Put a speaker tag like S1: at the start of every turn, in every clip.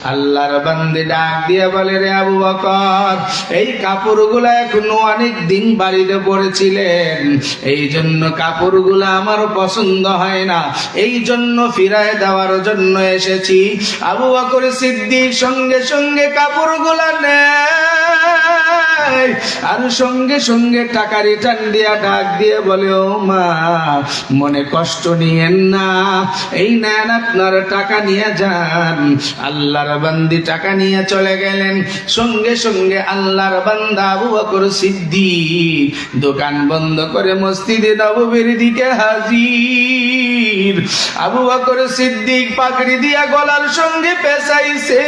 S1: আল্লাহর বান্দি ডাক দিয়ে বলে রে আবু বকর, এই কাপড়গুলো এখনও অনেক দিন বাড়িতে পড়েছিলেন এই জন্য কাপড়গুলো আমার পছন্দ হয় না, এই জন্য ফিরায় দেওয়ার জন্য এসেছি। আবু বকর সিদ্দিক সঙ্গে সঙ্গে কাপড়গুলো নেয়। আর সঙ্গে সঙ্গে টাকা রিটার্ন দিয়া ডাক দিয়ে বলে, ও মা, মনে কষ্ট নিয়েন না। এই নেন আপনার টাকা নিয়ে যান। আল্লাহর বান্দি টাকা নিয়ে চলে গেলেন। সঙ্গে সঙ্গে আল্লাহর বান্দা আবু বকর সিদ্দিক দোকান বন্ধ করে মসজিদে নববীর দিকে হাজির। আবু বকর সিদ্দিক পাকড়ি দিয়া গলার সঙ্গে পেঁচাইছে।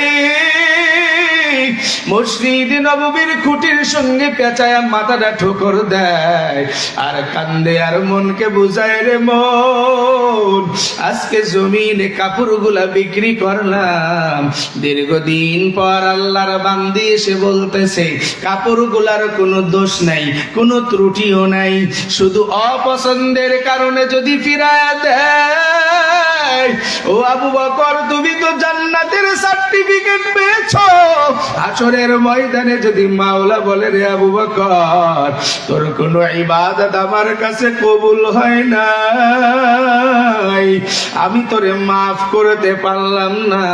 S1: মসজিদ নববীর খুঁটির সঙ্গে পেঁচায়া মাথাটা দেয়। আর কান্দে আর মনকে বুঝায় রে মন, আজকে জমিনে কাপড়গুলা বিক্রি করলাম। দীর্ঘদিন পর আল্লাহর বান্দি এসে বলতেছে, কাপড়গুলার কোনো দোষ নাই, কোনো ত্রুটিও নাই। শুধু অপছন্দের কারণে যদি ফিরায় দেয় তোর ইবাদত আমার কাছে কবুল হয় না আমি তোরে মাফ করতে পারলাম না।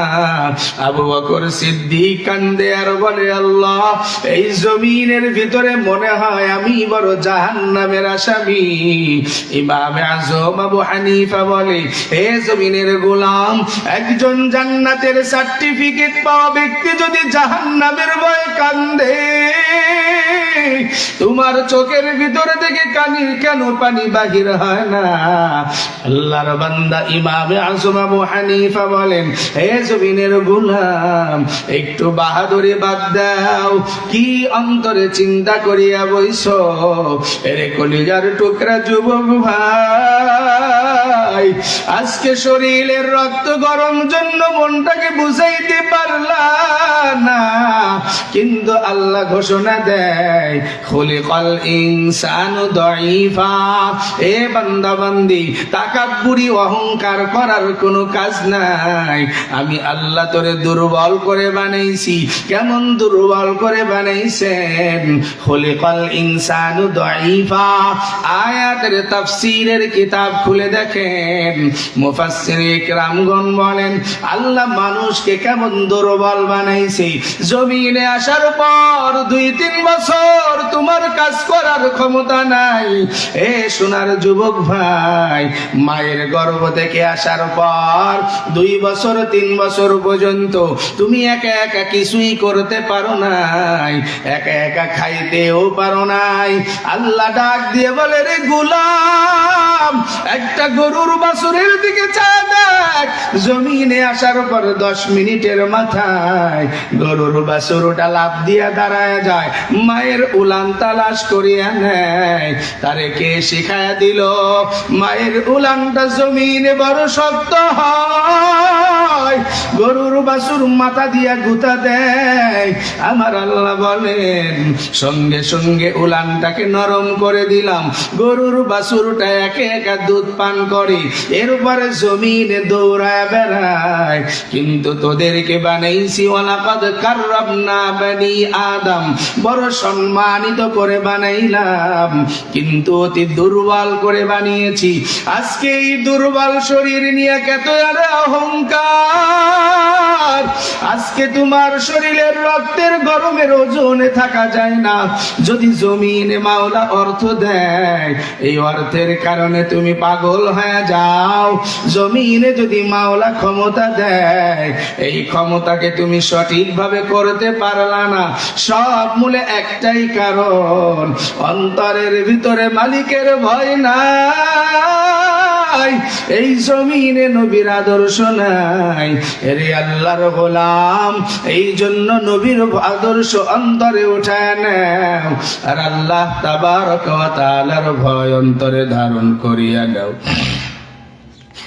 S1: আবু বকর সিদ্দিক কান্দে আর বলে, আল্লাহ, এই জমিনের ভিতরে মনে হয় আমি বড় জাহান্নামের আসামি। ইমামে আজম আবু হানিফা বলে, হে জমিনের গোলাম। একজন জান্নাতের সার্টিফিকেট পাওয়া ব্যক্তি যদি জাহান্নামের ভয়ে কান্দে, তোমার চোখের ভিতরে থেকে কানির কেন পানি বাহির হয় না? আল্লাহর বান্দা ইমামে আজম আবু হানিফা বলেন হে জমিনের গোলাম, একটু বাহাদুরি বাদ দাও। কি অন্তরে চিন্তা করিয়া বইস এরে কলিজার টুকরা যুবক ভাই, আজকে শরীরের রক্ত গরম জন্য মনটাকে বুঝাইতে পারলা না। কিন্তু আল্লাহ ঘোষণা দেয়, খলিকল ইনসানু দইফা এ বান্দা বান্দি তাকাব্বুরি অহংকার করার কোনো কাজ নাই। আমি আল্লাহ তোরে দুর্বল করে বানাইছি। কেমন দুর্বল করে বানাইছেন? খলিকল ইনসানু দইফা আয়াতের তাফসীরের কিতাব খুলে দেখেন। মুফাসসির ইকরামগণ বলেন, আল্লাহ মানুষকে কেমন দুর্বল বানাইছে। জমিনে আসার পর দুই তিন বছর তোমার কাজ করার ক্ষমতা নাই। এ সোনার যুবক ভাই, মায়ের গর্ভ থেকে আসার পর দুই বছর, তিন বছর পর্যন্ত তুমি একা একা কিছুই করতে পারো নাই, একা একা খাইতেও পারো নাই। আল্লাহ ডাক দিয়ে বলে, রে গুলাম, একটা গরুর বাছুরের দিকে চা দেখ। জমিনে আসার পর দশ মিনিটের মাথায় গরুর বাছুরটা লাভ দিয়া দাঁড়ায় যায়, মায়ের উলান তালাশ করিয়া নেয়। তারে কে শিখায়া দিল? মায়ের উলানটা জমিনে বড় শক্ত হয়। গরুর বাছুর মাথা দিয়া গুতা দেয়। আমার আল্লাহ বলেন, সঙ্গে সঙ্গে উলানটাকে নরম করে দিলাম। গরুর বাছুরটা একে একা দুধ পান করে এরপরে জমিনে দৌড়ায় বেড়ায়। কিন্তু তোদেরকে বানাইছি কাররাবনা বানি আদম। বড় সম্মানিত করে বানাইলাম, কিন্তু অতি দুর্বল করে বানিয়েছি। আজকে এই দুর্বল শরীর নিয়ে অহংকার। আজকে তোমার শরীরের রক্তের গরমের ওজনে থাকা যায় না। যদি জমিনে মাওলা অর্থ দেয়, এই অর্থের কারণে তুমি পাগল হয়ে যাও। জমিনে যদি মাওলা ক্ষমতা দেয়, এই ক্ষমতাকে তুমি সঠিকভাবে করতে পারলা না। সব মূলে একটাই কারণ, অন্তরের ভিতরে মালিকের ভয় নাই, এই জমিনে নবীর আদর্শ নাই। এরে আল্লাহর গোলাম, এই জন্য নবীর আদর্শ অন্তরে উঠায় নাও। আর আল্লাহ তাবার ভয় অন্তরে ধারণ করিয়া দাও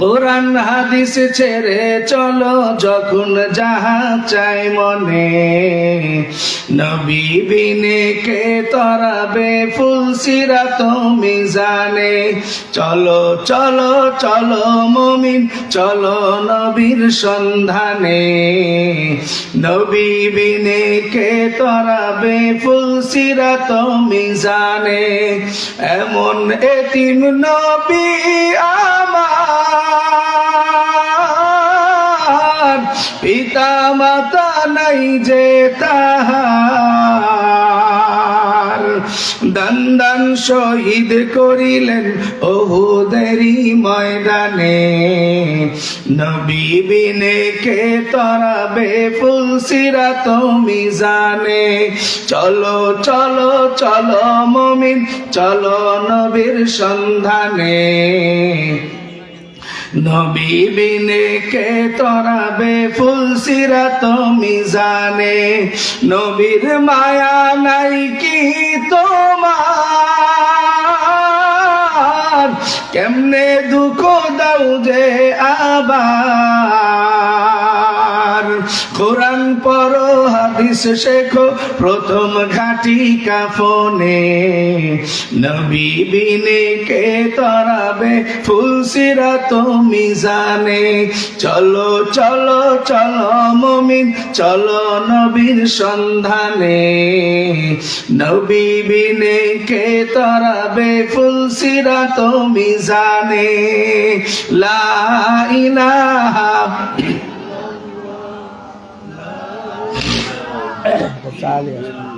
S1: কোরআন হাদিস ছেড়ে চলো যখন যাহা চাই মনে। নবী বিনে কে তরাবে ফুলসিরা তুমি জানে চলো চলো চলো মমিন, চলো নবীর সন্ধানে। নবী বিনে কে তরাবে ফুলসিরা তুমি জানে এমন এতিম নবী আমার পিতা মাতা নাই যে তাহার। দান দান শহীদ করিলেন ওহুদেরই ময়দানে। নবী বিনে কে তরাবে ফুলসিরা তুমি জানে। চলো চলো চলো মমিন, চলো নবীর সন্ধানে। নবী বিনে কে তরাবে ফুলসিরা তুমি জানে নবীর মায়া নাই কি তোমার? কেমনে দুঃখ দাও যে আবার? হাদিস শেখো, প্রথম ঘাটি কাফনে। নবী বিনে কে তরাবে ফুলসিরা তুমি জানে চলো চলো চলো মমিন, চলো নবীর সন্ধানে। নবী বিনে কে তরাবে ফুলসিরা তুমি জানে লা ইলাহা
S2: 我家里。